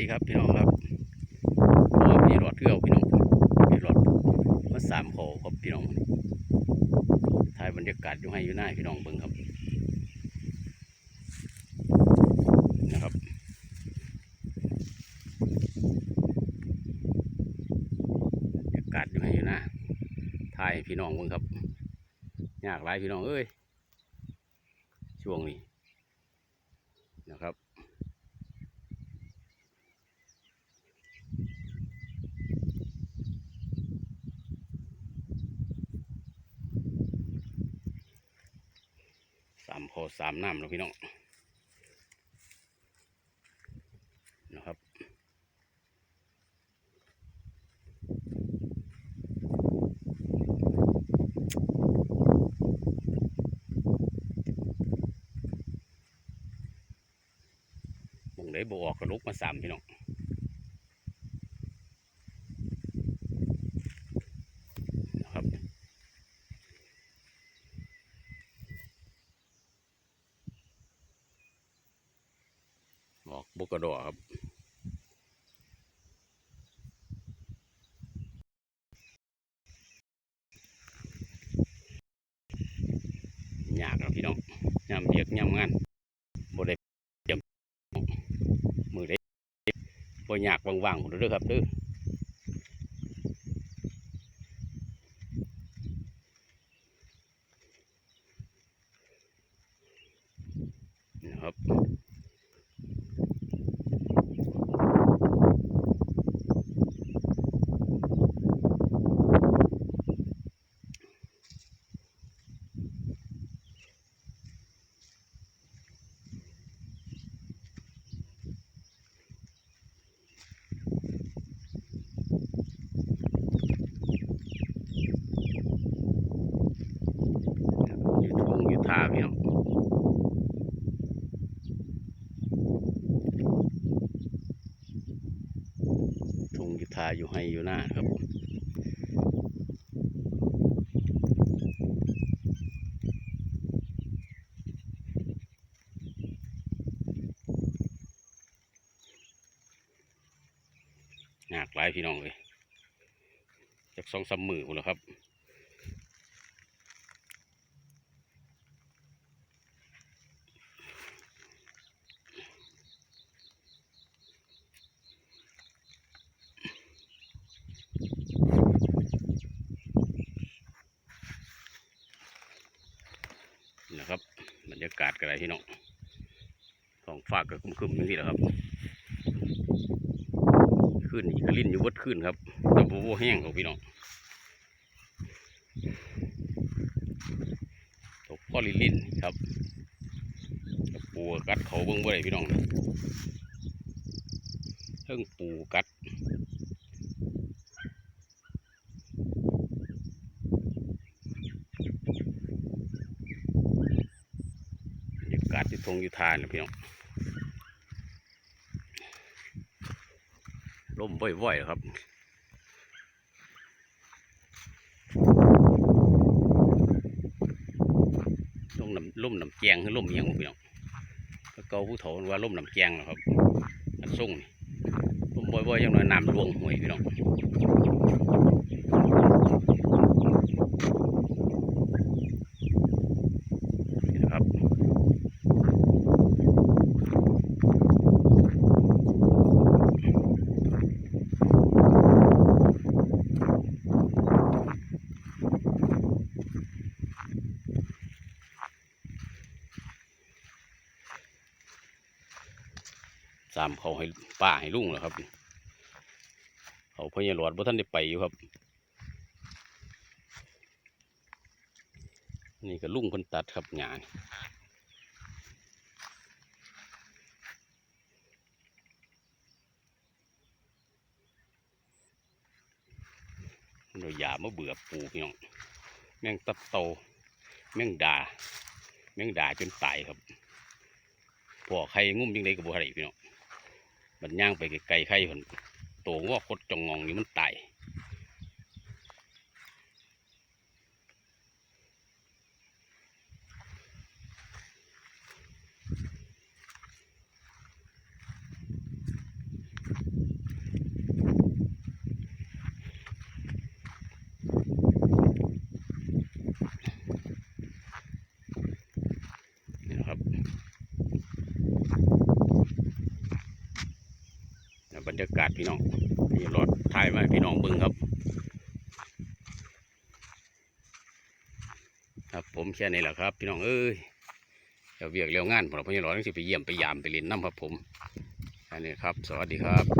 ดีครับพี่น้องครับพอพี่รอดเกลือพี่น้องพี่รอดมาสามโขครับพี่น้องถ่ายบรรยากาศอยู่ให้อยู่หน้าพี่น้องเบิ่งครับนะครับบรรยากาศอยู่ให้อยู่หน้าถ่ายพี่น้องเบิ่งครับยากหลายพี่น้องเอ้ยช่วงนี้นะครับ สามโพอสามน้ำแล้วพี่น้องนะครับมองได้บออกกระลุกมาสามพี่น้องนะครับ ออกบุกกระโดดครับ ยากนะพี่น้องยำเบียกยำงานบ่ได้เตรียำมือได้บ่ยากว่างๆหมดเด้อครับเด้อนะครับ อยู่ทงอยู่ท่าพี่น้องทงอยู่ท่าอยู่ให้อยู่หน้าครับหนักหลายพี่น้องเลยจากสองสามมือหมดแล้วครับบรรยา กันอะไรพี่น้องท้องฟากก็ครึมๆอย่างนี้แหละครับ ขึ้นอีกลิ่นอยู่วัดขึ้นครับต่โบโบแห้งของพี่น้องตกพ่อลินลินครับตะปูกัดเขาเบิ้งบ่ได้พี่น้องเพิ่งปูกัด บรรยากาศ ทงอยู่ทานนะพี่น้องลมบ่อยๆครับลมน้ำลมน้ำแจงคือลมเอียงพี่น้องก็เกาผู้เฒ่าว่าลมน้ำแจงนะครับอันส่งนี่มบ่อยๆอยังน้อยน้ำรวงห่วยพี่น้องามเขาให้ป้าให้ลุงเหรอครับเขาพญาหลอดบ่ท่านได้ไปอยู่ครับ นี่ก็ลุงเพิ่นตัดครับหยานเราอย่ามาเบื่อปูพี่น้องแมงตับโตแมงดาแมงดาจนตายครับพอใครงุ่มยังไงก็บ่ได้พี่น้อง มันย่างไปไกลๆไข่ผนโตงอกคดจงงองนี่มันตาย รรยากาศพี่น้องนี่รอดถ่ายมาพี่น้องเบิ่งครับ ครับผมแค่นี้แหละครับ พี่น้องเอ้ยเดี๋ยวเวียกเร็วงานผมเราพี่รอดต้องสิไปเยี่ยมไปยามไปเล่นน้ำครับผมอันนี้ครับ สวัสดีครับ